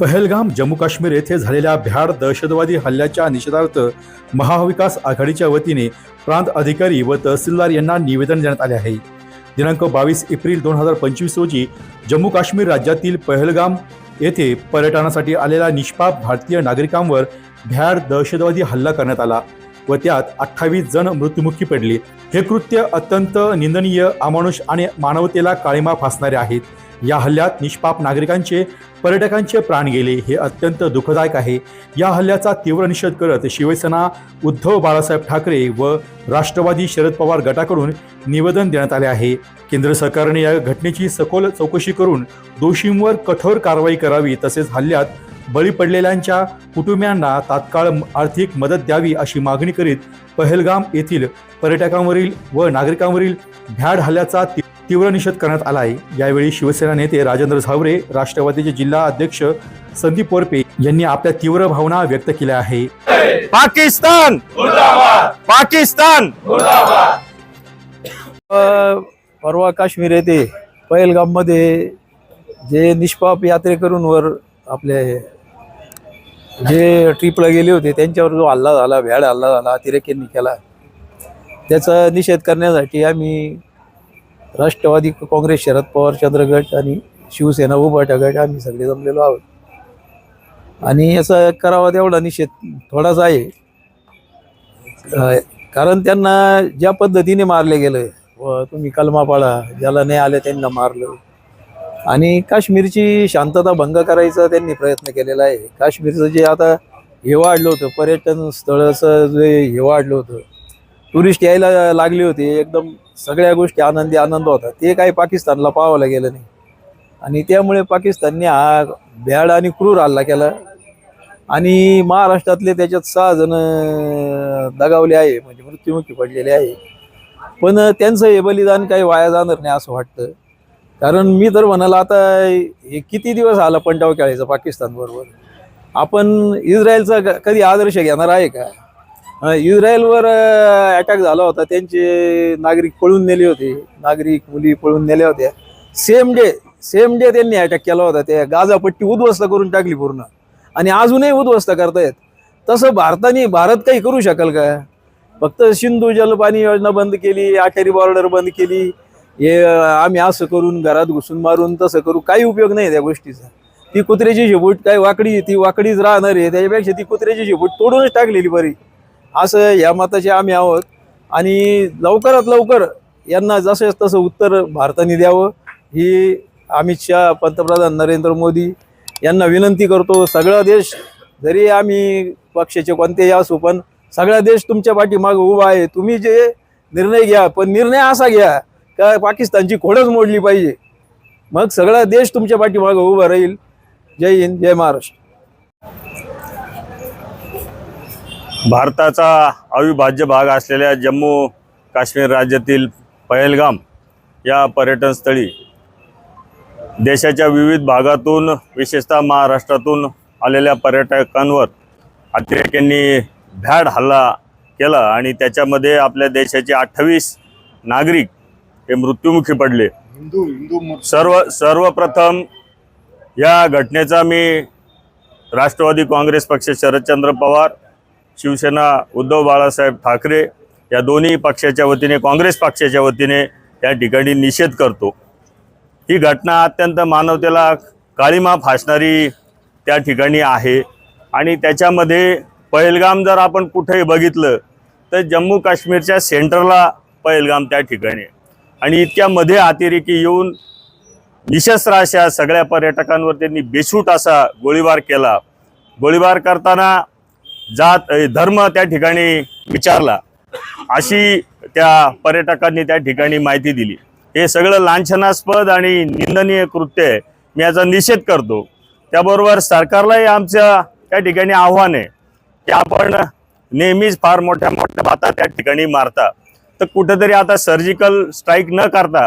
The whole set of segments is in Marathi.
पहलगाम जम्मू काश्मीर येथे झालेल्या भ्याड दहशतवादी हल्ल्याच्या निषेधार्थ महाविकास आघाडीच्या वतीने प्रांत अधिकारी व तहसीलदार यांना निवेदन देण्यात आले आहे. दिनांक बावीस एप्रिल दोन हजार पंचवीस रोजी जम्मू काश्मीर राज्यातील पहलगाम येथे पर्यटनासाठी आलेल्या निष्पाप भारतीय नागरिकांवर भ्याड दहशतवादी हल्ला करण्यात आला. व त्यात अठ्ठावीस जण मृत्युमुखी पडले. हे कृत्य अत्यंत निंदनीय अमानुष आणि मानवतेला काळीमा फासणारे आहेत या हल्ल्यात निष्पाप नागरिकांचे पर्यटकांचे प्राण गेले हे अत्यंत दुःखदायक आहे. या हल्ल्याचा तीव्र निषेध करत शिवसेना उद्धव बाळासाहेब ठाकरे व राष्ट्रवादी शरद पवार गटाकडून निवेदन देण्यात आले आहे. केंद्र सरकारने या घटनेची सखोल चौकशी करून दोषींवर कठोर कारवाई करावी तसेच हल्ल्यात बळी पडलेल्यांच्या कुटुंबियांना तात्काळ आर्थिक मदत द्यावी अशी मागणी करीत पहलगाम येथील पर्यटकांवरील व नागरिकांवरील भ्याड हल्ल्याचा ती- तीव्र निषेध करण्यात आला आहे. यावेळी शिवसेना नेते राजेंद्र झावरे राष्ट्रवादीचे जिल्हा अध्यक्ष संदीप वरपे यांनी आपल्या तीव्र भावना व्यक्त केल्या आहे. पाकिस्तान! पाकिस्तान! अ, परवा काश्मीर येथे पहलगाममध्ये जे निष्पाप यात्रेकरूंवर आपले जे ट्रिपला गेले होते त्यांच्यावर जो हल्ला झाला भ्याड हल्ला झाला अतिरेक्यांनी केला त्याचा निषेध करण्यासाठी आम्ही राष्ट्रवादी काँग्रेस शरद पवार चंद्रगट आणि शिवसेना उभाटा गट आम्ही सगळे जमलेलो आहोत. आणि याचा करावा तेवढा निषेध थोडासा आहे. कारण त्यांना ज्या पद्धतीने मारले गेलं व तुम्ही कलमा पाळा ज्याला नाही आले त्यांना मारलं. आणि काश्मीरची शांतता भंग करायचा त्यांनी प्रयत्न केलेला आहे. काश्मीरचं जे आता हे वाढलं होतं पर्यटन स्थळाचं जे हे वाढलं होतं टुरिस्ट यायला लागले होते एकदम सगळ्या गोष्टी आनंदी आनंद होता. ते काही पाकिस्तानला पाहायला गेलं नाही. आणि त्यामुळे पाकिस्तानने हा भ्याड आणि क्रूर हल्ला केला. आणि महाराष्ट्रातले त्याच्यात सहा जण दगावले आहे म्हणजे मृत्युमुखी पडलेले आहे. पण त्यांचं हे बलिदान काही वाया जाणार नाही असं वाटतं. कारण मी तर म्हणाला आता हे किती दिवस आला पंटाव खेळायचा पाकिस्तान बरोबर? आपण इस्रायलचा क- कधी आदर्श घेणार आहे का? इस्रायलवर अटॅक झाला होता त्यांचे नागरिक पळून नेले होते. नागरिक मुली पळून नेल्या होत्या. सेम डे सेम डे त्यांनी अटॅक केला होता. त्या गाजापट्टी उद्ध्वस्त करून टाकली पूर्ण. आणि अजूनही उद्ध्वस्त करतायत. तसं भारताने भारत काही करू शकेल का? फक्त सिंधू जलपाणी योजना बंद केली आखेरी बॉर्डर बंद केली. हे आम्ही असं करून घरात घुसून मारून तसं करू काही उपयोग नाही त्या गोष्टीचा. ती कुत्र्याची झिबूट काय वाकडी ती वाकडीच राहणार आहे त्याच्यापेक्षा ती कुत्र्याची झिबूट तोडूनच टाकलेली बरी. असं या मताचे आम्ही आहोत. आणि लवकरात लवकर यांना जसं तसं उत्तर भारताने द्यावं ही अमित शहा पंतप्रधान नरेंद्र मोदी यांना विनंती करतो. सगळा देश जरी आम्ही पक्षाचे कोणतेही असू पण सगळा देश तुमच्या पाठीमागं उभा आहे. तुम्ही जे निर्णय घ्या पण निर्णय असा घ्या का पाकिस्तानची खोडच मोडली पाहिजे? मग सगळा देश तुमच्या पाठीमागं उभा राहील. जय हिंद जय महाराष्ट्र. भारताचा अविभाज्य भाग असलेल्या जम्मू काश्मीर राज्यातील पहलगाम या पर्यटनस्थळी देशाच्या विविध भागातून विशेषतः महाराष्ट्रातून आलेल्या पर्यटकांवर अतिरेक्यांनी भ्याड हल्ला केला आणि त्याच्यामध्ये आपल्या देशाचे अठ्ठावीस नागरिक हे मृत्युमुखी पडले. हिंदू हिंदू सर्व सर्वप्रथम या घटनेचा मी राष्ट्रवादी काँग्रेस पक्ष शरदचंद्र पवार शिवसेना उद्धव बाळासाहेब ठाकरे या दोन्ही पक्षाच्या वतीने काँग्रेस पक्षाच्या वतीने या ठिकाणी निषेध करतो. ही घटना अत्यंत मानवतेला काळीमा फासणारी त्या ठिकाणी आहे. आणि त्याच्यामध्ये पहलगाम जर आपण कुठेही बघितलं तर जम्मू काश्मीरच्या सेंटरला पहलगाम त्या ठिकाणी आहे. आणि इतक्या मध्ये अतिरेकी येऊन निशस्त्र अशा सगळ्या पर्यटकांवर त्यांनी बेछूट असा गोळीबार केला. गोळीबार करताना जात धर्म त्या ठिकाणी विचारला. अशी त्या पर्यटकांनी त्या ठिकाणी माहिती दिली. हे सगळं लांछनास्पद आणि निंदनीय कृत्य आहे. मी याचा निषेध करतो. त्याबरोबर सरकारलाही आमच्या त्या ठिकाणी आव्हान आहे. की आपण नेहमीच फार मोठ्या मोठ्या भाता त्या ठिकाणी मारता तर कुठेतरी आता सर्जिकल स्ट्राईक न करता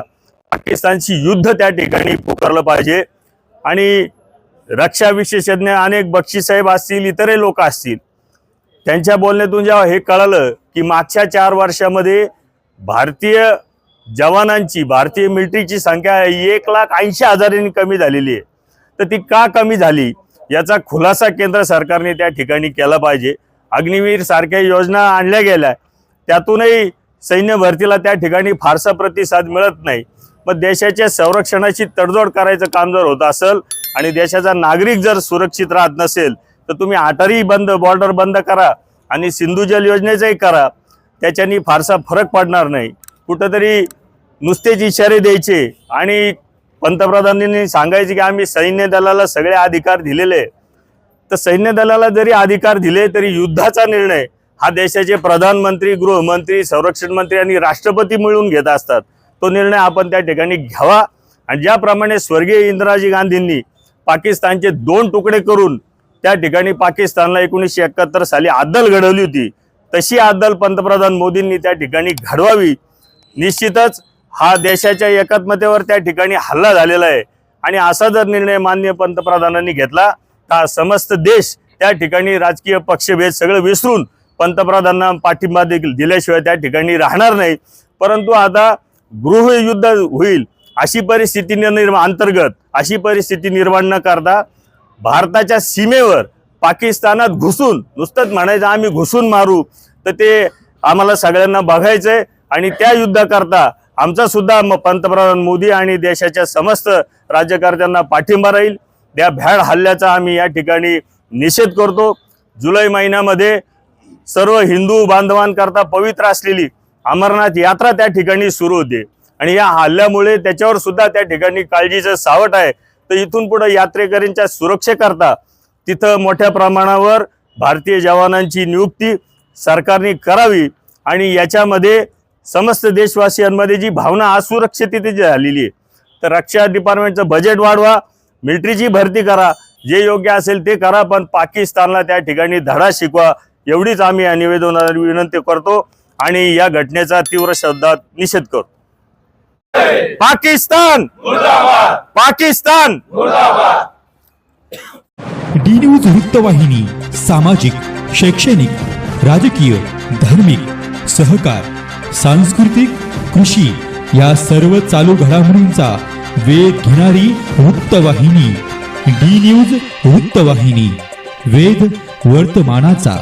पाकिस्तानशी युद्ध त्या ठिकाणी पुकारलं पाहिजे. आणि रक्षा विशेषज्ञ अनेक बक्षी साहेब असतील इतरही लोक असतील त्यांच्या बोलण्यातून जेव्हा हे कळालं की मागच्या चार वर्षामध्ये भारतीय जवानांची भारतीय मिलिटरीची संख्या एक लाख ऐंशी हजारांनी कमी झालेली आहे. तर ती का कमी झाली? याचा खुलासा केंद्र सरकारने त्या ठिकाणी केला पाहिजे. अग्निवीर सारख्या योजना आणल्या गेल्या. त्यातूनही सैन्य भरतीला त्या ठिकाणी फारसा प्रतिसाद मिळत नाही. मग देशाच्या संरक्षणाची तडजोड करायचं काम जर होत असेल आणि देशाचा नागरिक जर सुरक्षित राहत नसेल तर तुम्ही आटारी बंद बॉर्डर बंद करा आणि सिंधू जल योजनेचंही करा. त्याच्यानी फारसा फरक पडणार नाही. कुठंतरी नुसतेच इशारे द्यायचे आणि पंतप्रधानांनी सांगायचे की आम्ही सैन्य दलाला सगळे अधिकार दिलेले आहे. तर सैन्य दलाला जरी अधिकार दिले तरी युद्धाचा निर्णय हा देशाचे प्रधानमंत्री गृहमंत्री संरक्षण मंत्री आणि राष्ट्रपती मिळून घेत असतात. तो निर्णय आपण त्या ठिकाणी घ्यावा. आणि ज्याप्रमाणे स्वर्गीय इंदिराजी गांधींनी पाकिस्तानचे दोन तुकडे करून त्या ठिकाणी पाकिस्तानला एकोणीसशे एकाहत्तर साली अद्दल घडवली होती तशी अद्दल पंतप्रधान मोदींनी त्या ठिकाणी घडवावी. निश्चितच हा देशाच्या एकात्मतेवर त्या ठिकाणी हल्ला झालेला आहे. आणि असा जर निर्णय मान्य पंतप्रधानांनी घेतला तर समस्त देश त्या ठिकाणी राजकीय पक्षभेद सगळं विसरून पंतप्रधानांना पाठिंबा देखील दिल्याशिवाय त्या ठिकाणी राहणार नाही. परंतु आता गृहयुद्ध होईल अशी परिस्थिती निर्माण अंतर्गत अशी परिस्थिती निर्माण न करता भारताच्या सीमेवर पाकिस्तानात घुसून नुसतंच म्हणायचं आम्ही घुसून मारू तर ते आम्हाला सगळ्यांना बघायचं आहे आणि त्या युद्धाकरता आमचा सुद्धा पंतप्रधान मोदी आणि देशाच्या समस्त राज्यकर्त्यांना पाठिंबा राहील. त्या भ्याड हल्ल्याचा आम्ही या ठिकाणी निषेध करतो. जुलै महिन्यामध्ये सर्व हिंदू बांधवांकरता पवित्र असलेली अमरनाथ यात्रा त्या ठिकाणी सुरू होते. आणि या हल्ल्यामुळे त्याच्यावर सुद्धा त्या ठिकाणी काळजीचं सावट आहे. तर इथून पुढे यात्रेकरींच्या सुरक्षेकरता तिथं मोठ्या प्रमाणावर भारतीय जवानांची नियुक्ती सरकारने करावी आणि याच्यामध्ये समस्त देशवासियांमध्ये जी भावना असुरक्षिततेची झालेली आहे. तर रक्षा डिपार्टमेंटचं बजेट वाढवा मिलिटरीची भरती करा जे योग्य असेल ते करा पण पाकिस्तानला त्या ठिकाणी धडा शिकवा एवढीच आम्ही या निवेदनाला विनंती करतो आणि या घटनेचा तीव्र शब्दात निषेध करतो. पाकिस्तान! पाकिस्तान! डी न्यूज वृत्तवाहिनी सामाजिक शैक्षणिक राजकीय धार्मिक सहकार सांस्कृतिक कृषी या सर्व चालू घडामोडींचा वेध घेणारी वृत्तवाहिनी डी न्यूज वृत्तवाहिनी वेध वर्तमानाचा